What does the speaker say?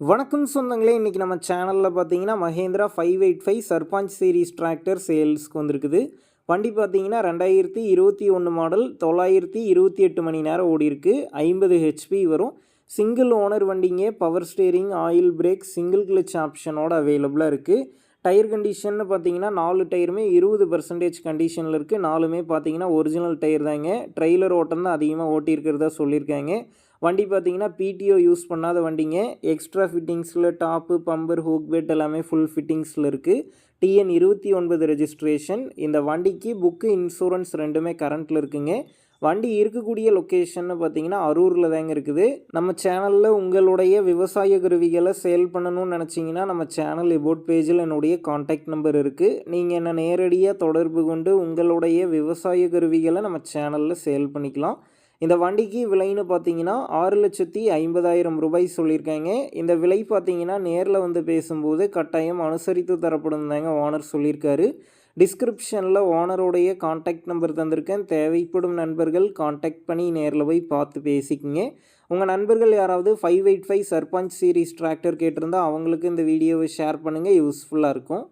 வணக்கம் சொந்தங்களே இன்றைக்கி நம்ம சேனலில் பார்த்தீங்கன்னா Mahindra five eight five Sarpanch series tractor சேல்ஸ்க்கு வந்திருக்குது. வண்டி பார்த்தீங்கன்னா ரெண்டாயிரத்தி இருபத்தி ஒன்று மாடல் தொள்ளாயிரத்தி இருபத்தி எட்டு மணி நேரம் ஓடிருக்கு ஐம்பது ஹெச்பி வரும். சிங்கிள் ஓனர் வண்டிங்க power steering oil brake single clutch ஆப்ஷனோட அவைலபிளாக இருக்குது டயர் கண்டிஷன்னு பார்த்தீங்கன்னா நாலு டயருமே இருபது பர்சன்டேஜ் கண்டிஷனில் இருக்குது நாலுமே பார்த்தீங்கன்னா ஒரிஜினல் டயர் தாங்க. ட்ரெய்லர் ஓட்டம் தான் அதிகமாக ஓட்டியிருக்கிறதா சொல்லியிருக்காங்க. வண்டி பார்த்தீங்கன்னா பிடிஓ யூஸ் பண்ணாத வண்டிங்க. எக்ஸ்ட்ரா ஃபிட்டிங்ஸில் டாப்பு பம்பர் ஹூக் பெட் எல்லாமே ஃபுல் ஃபிட்டிங்ஸில் இருக்குது டிஎன் இருபத்தி ஒன்பது ரெஜிஸ்ட்ரேஷன் இந்த வண்டிக்கு புக்கு இன்சூரன்ஸ் ரெண்டுமே கரண்ட்டில் இருக்குங்க. வண்டி இருக்கக்கூடிய லொக்கேஷன்னு பார்த்தீங்கன்னா அரூரில் தாங்க இருக்குது. நம்ம சேனலில் உங்களுடைய விவசாய கருவிகளை சேல் பண்ணணும்னு நினச்சிங்கன்னா நம்ம சேனல் எபோட் பேஜில் என்னுடைய காண்டாக்ட் நம்பர் இருக்குது நீங்கள் என்னை நேரடியாக தொடர்பு கொண்டு உங்களுடைய விவசாய கருவிகளை நம்ம சேனலில் சேல் பண்ணிக்கலாம். இந்த வண்டிக்கு விலைன்னு பார்த்தீங்கன்னா ஆறு லட்சத்தி ஐம்பதாயிரம் ரூபாய் சொல்லியிருக்காங்க. இந்த விலை பார்த்தீங்கன்னா நேரில் வந்து பேசும்போது கட்டாயம் அனுசரித்து தரப்படும் தாங்க ஓனர் சொல்லியிருக்காரு. டிஸ்கிரிப்ஷனில் ஓனருடைய காண்டாக்ட் நம்பர் தந்திருக்கேன். தேவைப்படும் நண்பர்கள் காண்டாக்ட் பண்ணி நேரில் போய் பார்த்து பேசிக்கிங்க. உங்கள் நண்பர்கள் யாராவது five eight five Sarpanch series tractor கேட்டிருந்தால் அவங்களுக்கு இந்த வீடியோவை ஷேர் பண்ணுங்கள் யூஸ்ஃபுல்லாக இருக்கும்.